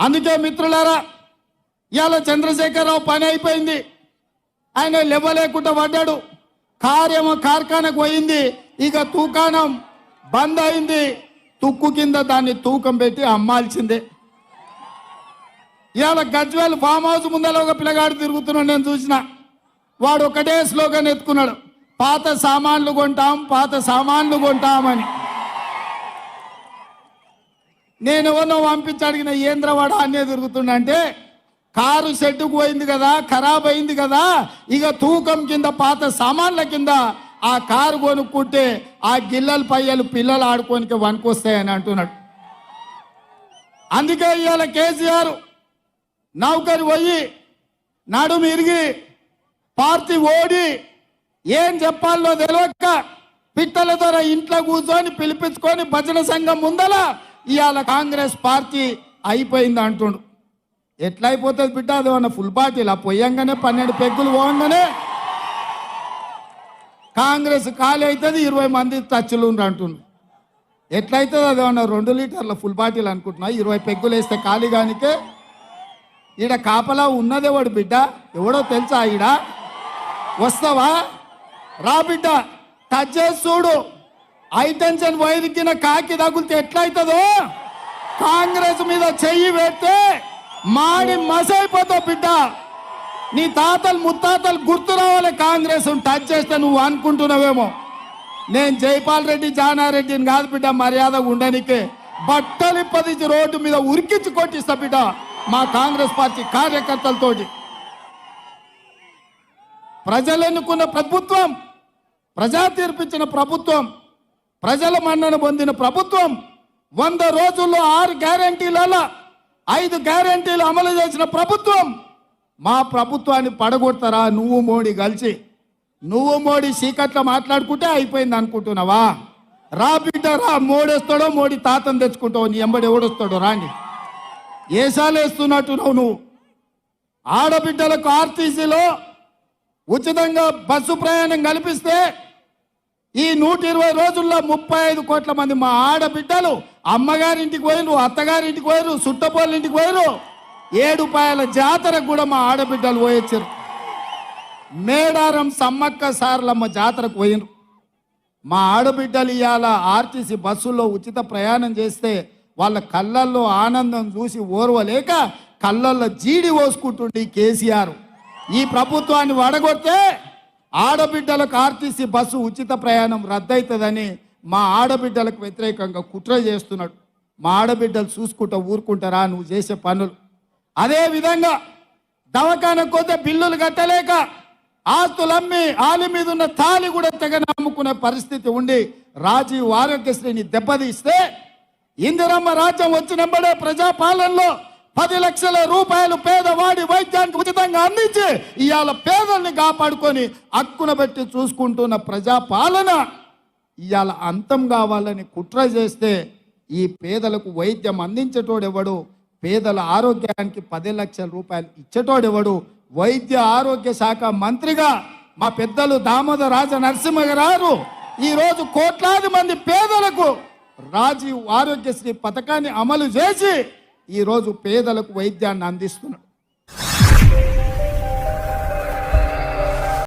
అందుకే మిత్రులారా ఇవాళ చంద్రశేఖరరావు పని అయిపోయింది. ఆయన లేవలేకుండా పడ్డాడు. కార్యము కార్ఖానకు పోయింది. ఇక తూకాణం బంద్ అయింది. తుక్కు కింద దాన్ని తూకం పెట్టి అమ్మాల్సిందే. ఇవాళ గజ్వేల్ ఫామ్ హౌస్ ముందర ఒక పిల్లగాడు తిరుగుతున్నాడు నేను చూసిన. వాడు ఒకటే స్లోగన్ ఎత్తుకున్నాడు. పాత సామాన్లు కొంటాం పాత సామాన్లు కొంటామని. నేను ఎవరినో పంపించి అడిగిన ఏంద్రవాడ అనే తిరుగుతుండంటే కారు షెడ్డుకు పోయింది కదా ఖరాబ్ అయింది కదా ఇక తూకం కింద పాత సామాన్ల కింద ఆ కారు కొనుక్కుంటే ఆ గిల్లల పయ్యలు పిల్లలు ఆడుకోనికి వనుకొస్తాయని అంటున్నాడు. అందుకే ఇవాళ కేసీఆర్ నౌకరు పోయి నడుము ఇరిగి పార్టీ ఓడి ఏం చెప్పాలో తెలియక పిట్టల ద్వారా ఇంట్లో కూర్చొని పిలిపించుకొని భజన సంఘం ముందల ఇవాళ కాంగ్రెస్ పార్టీ అయిపోయింది అంటుండు. ఎట్లా అయిపోతుంది బిడ్డ? అది మన ఫుల్ పార్టీలా? పొయ్యంగానే పన్నెండు పెగ్గులు పోగానే కాంగ్రెస్ ఖాళీ అవుతుంది ఇరవై మంది టచ్లు అంటుండు. ఎట్లయితుంది అది ఏమన్నా రెండు లీటర్ల ఫుల్ బాటిల్ అనుకుంటున్నా? ఇరవై పెగ్గులు వేస్తే ఖాళీ కానికే ఈడ కాపలా ఉన్నదేవాడు బిడ్డ? ఎవడో తెలుసా ఈడ? వస్తావా? రా బిడ్డ టచ్ చేసి చూడు. ఐటెన్షన్ వైరికిన కాకి తగిలితే ఎట్లయితుందో? కాంగ్రెస్ మీద చెయ్యి పెడితే మాడి మసైపోతావు బిడ్డ. నీ తాతలు ముత్తాతలు గుర్తు రావాలి కాంగ్రెస్ టచ్ చేస్తే నువ్వు అనుకుంటున్నావేమో. నేను జైపాల్ రెడ్డి జానారెడ్డిని కాదు బిడ్డ మర్యాద ఉండనికే బట్టలు పదించి రోడ్డు మీద ఉరికించి కొట్టిస్తా బిడ్డ మా కాంగ్రెస్ పార్టీ కార్యకర్తలతోటి. ప్రజలు ఎన్నుకున్న ప్రభుత్వం ప్రజా తీర్పిచ్చిన ప్రభుత్వం ప్రజల మన్నన పొందిన ప్రభుత్వం వంద రోజుల్లో ఆరు గ్యారంటీలలో ఐదు గ్యారంటీలు అమలు చేసిన ప్రభుత్వం. మా ప్రభుత్వాన్ని పడగొడతారా? నువ్వు మోడీ కలిసి. నువ్వు మోడీ సీకట్లో మాట్లాడుకుంటే అయిపోయింది అనుకుంటున్నావా? రా బిడ్డ రా. మోడేస్తాడో మోడీ తాతను తెచ్చుకుంటావు నీ ఎంబడి ఎవడొస్తాడో రాండి. ఏసాలు వేస్తున్నట్టున్నావు నువ్వు? ఆడబిడ్డలకు ఆర్టీసీలో ఉచితంగా బస్సు ప్రయాణం కల్పిస్తే ఈ నూట ఇరవై రోజుల్లో ముప్పై ఐదు కోట్ల మంది మా ఆడబిడ్డలు అమ్మగారింటికి పోయిరు అత్తగారింటికి పోయిరు సుట్టపోళ్ళింటికి పోయిరు ఏడుపాయల జాతరకు కూడా మా ఆడబిడ్డలు పోయొచ్చారు మేడారం సమ్మక్క సార్లమ్మ జాతరకు పోయినరు మా ఆడబిడ్డలు ఇవాళ ఆర్టీసీ బస్సుల్లో ఉచిత ప్రయాణం చేస్తే వాళ్ళ కళ్ళల్లో ఆనందం చూసి ఓర్వలేక కళ్ళల్లో జీడి పోసుకుంటుండే కేసీఆర్. ఈ ప్రభుత్వాన్ని వడగొడితే ఆడబిడ్డలకు ఆర్టీసీ బస్సు ఉచిత ప్రయాణం రద్దవుతుందని మా ఆడబిడ్డలకు వ్యతిరేకంగా కుట్ర చేస్తున్నాడు. మా ఆడబిడ్డలు చూసుకుంటా ఊరుకుంటారా? నువ్వు చేసే పనులు. అదే విధంగా దవాఖానకు బిల్లులు కట్టలేక ఆస్తులమ్మి ఆలి మీద ఉన్న తాలి కూడా తెగ నమ్ముకునే పరిస్థితి ఉండి రాజీవ్ ఆరోగ్యశ్రీని దెబ్బతీస్తే ఇందిరమ్మ రాజ్యం వచ్చినప్పుడే ప్రజాపాలనలో పది లక్షల రూపాయలు పేదవాడి వైద్యానికి ఉచితంగా అందించి ఇవాళ పేదల్ని కాపాడుకొని హక్కున పెట్టి చూసుకుంటున్న ప్రజాపాలన ఇవాళ అంతం కావాలని కుట్ర చేస్తే ఈ పేదలకు వైద్యం అందించేటోడెవడు? పేదల ఆరోగ్యానికి పది లక్షల రూపాయలు ఇచ్చేటోడెవడు? వైద్య ఆరోగ్య శాఖ మంత్రిగా మా పెద్దలు దామోదర రాజ నరసింహ గారు ఈరోజు కోట్లాది మంది పేదలకు రాజీవ్ ఆరోగ్యశ్రీ పథకాన్ని అమలు చేసి ఈరోజు పేదలకు వైద్యాన్ని అందిస్తున్నాడు